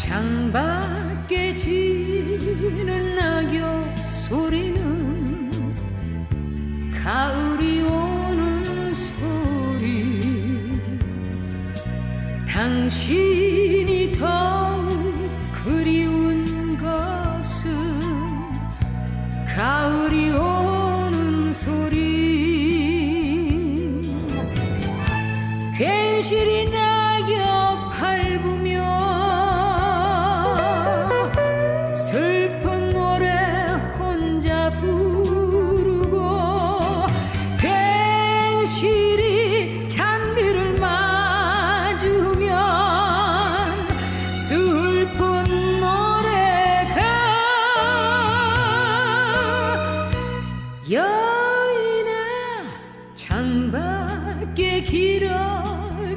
창밖에 지는 낙엽 소리는 가을이 오는 소리. 당신이 더욱 그리운 것은 가을이 오는 소리. 괜시리 낙엽 밟으며 부르고 괜시리 잔비를 맞으면 슬픈 노래가 여인의 창밖에 길어